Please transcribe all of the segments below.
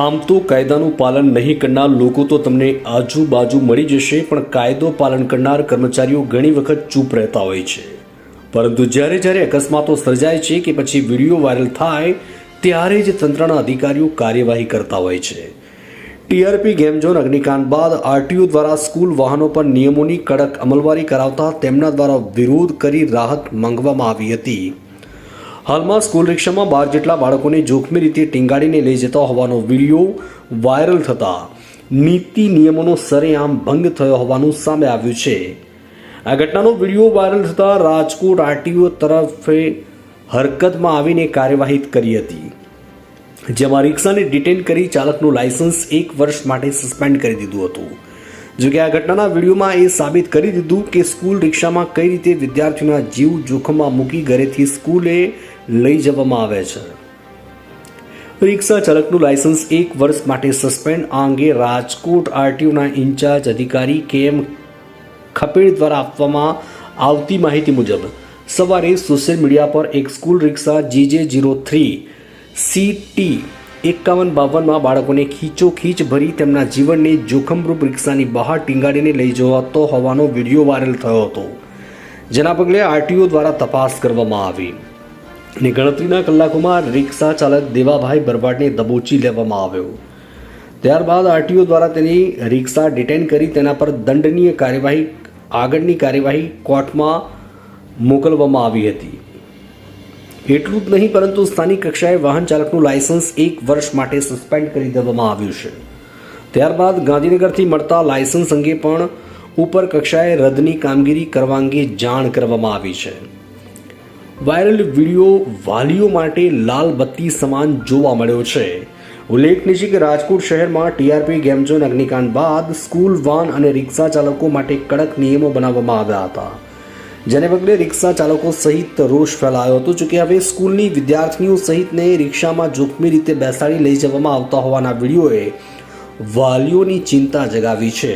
આમ તો કાયદાનું પાલન નહીં કરનાર લોકો તો તમને આજુબાજુ મળી જશે, પણ કાયદો પાલન કરનાર કર્મચારીઓ ઘણી વખત ચૂપ રહેતા હોય છે. પરંતુ જ્યારે જ્યારે અકસ્માતો સર્જાય છે કે પછી વીડિયો વાયરલ થાય, ત્યારે જ તંત્રના અધિકારીઓ કાર્યવાહી કરતા હોય છે. ટીઆરપી ગેમ ઝોન અગ્નિકાંડ બાદ આરટીઓ દ્વારા સ્કૂલ વાહનો પર નિયમોની કડક અમલવારી કરાવતા તેમના દ્વારા વિરોધ કરી રાહત માંગવામાં આવી હતી. હાલમાં સ્કૂલ રિક્ષામાં બાર જેટલા બાળકોને જોખમી રીતે ટીંગાડીને લઈ જતા હોવાનો વીડિયો વાયરલ થતા. નીતિ નિયમોનો સરેઆમ ભંગ થયો હોવાનું સામે આવ્યું છે. આ ઘટનાનો વીડિયો વાયરલ થતાં રાજકોટ આરટીઓ તરફે હરકતમાં આવીને કાર્યવાહી કરી હતી. જેમાં રિક્ષાને ડિટેન કરી ચાલકનું લાયસન્સ એક વર્ષ માટે સસ્પેન્ડ કરી દીધું હતું. જોકે આ ઘટનાના વિડીયોમાં એ સાબિત કરી દીધું કે સ્કૂલ રિક્ષામાં કઈ રીતે વિદ્યાર્થીઓના જીવ જોખમમાં મૂકી ઘરેથી સ્કૂલે લઈ જવામાં આવે છે. રિક્ષા ચાલકનું લાયસન્સ એક વર્ષ માટે સસ્પેન્ડ. આ અંગે રાજકોટ આરટીઓના ઇન્ચાર્જ અધિકારી કે એમ ખપેડ દ્વારા આપવામાં આવતી માહિતી મુજબ, સવારે સોશિયલ મીડિયા પર એક school rickshaw GJ zero three C T એકાવન બાવનમાં બાળકોને ખીચો ખીચ ભરી તેમના જીવનને જોખમરૂપ રિક્ષાની બહાર ટીંગાડીને લઈ જવાતો હોવાનો વીડિયો વાયરલ થયો હતો. જેના પગલે આરટીઓ દ્વારા તપાસ કરવામાં આવી. અને ગણતરીના કલાકોમાં રિક્ષા ચાલક દેવાભાઈ બરવાડને દબોચી લેવામાં આવ્યો. ત્યારબાદ આરટીઓ દ્વારા તેની રિક્ષા ડિટેન કરી તેના પર દંડનીય કાર્યવાહી, આગળની કાર્યવાહી કોર્ટમાં મોકલવામાં આવી હતી. એટલું જ નહીં, પરંતુ સ્થાનિક કક્ષાએ વાહન ચાલકનું લાયસન્સ એક વર્ષ માટે સસ્પેન્ડ કરી દેવામાં આવ્યું છે. ત્યારબાદ ગાંધીનગરથી મળતા લાયસન્સ અંગે પણ ઉપર કક્ષાએ રદની કામગીરી કરવા અંગે જાણ કરવામાં આવી છે. વાયરલ વીડિયો વાલીઓ માટે લાલ બત્તી સમાન જોવા મળ્યો છે. ઉલ્લેખનીય છે કે રાજકોટ શહેરમાં ટીઆરપી ગેમઝોન અગ્નિકાંડ બાદ સ્કૂલ, વાન અને રિક્ષા ચાલકો માટે કડક નિયમો બનાવવામાં આવ્યા હતા. જેને પગલે રિક્ષા ચાલકો સહિત રોષ ફેલાયો હતો. જોકે હવે સ્કૂલની વિદ્યાર્થીઓ સહિતને રિક્ષામાં જોખમી રીતે બેસાડી લઈ જવામાં આવતા હોવાના વિડીયોએ વાલીઓની ચિંતા જગાવી છે.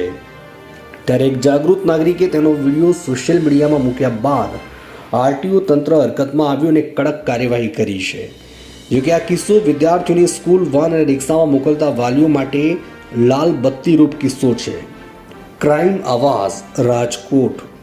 ત્યારે એક જાગૃત નાગરિકે તેનો વીડિયો સોશિયલ મીડિયામાં મૂક્યા બાદ આરટીઓ તંત્ર હરકતમાં આવ્યું અને કડક કાર્યવાહી કરી છે. જોકે આ કિસ્સો વિદ્યાર્થીઓને સ્કૂલ વાન અને રિક્ષામાં મોકલતા વાલીઓ માટે લાલ બત્તીરૂપ કિસ્સો છે. ક્રાઇમ આવાસ રાજકોટ.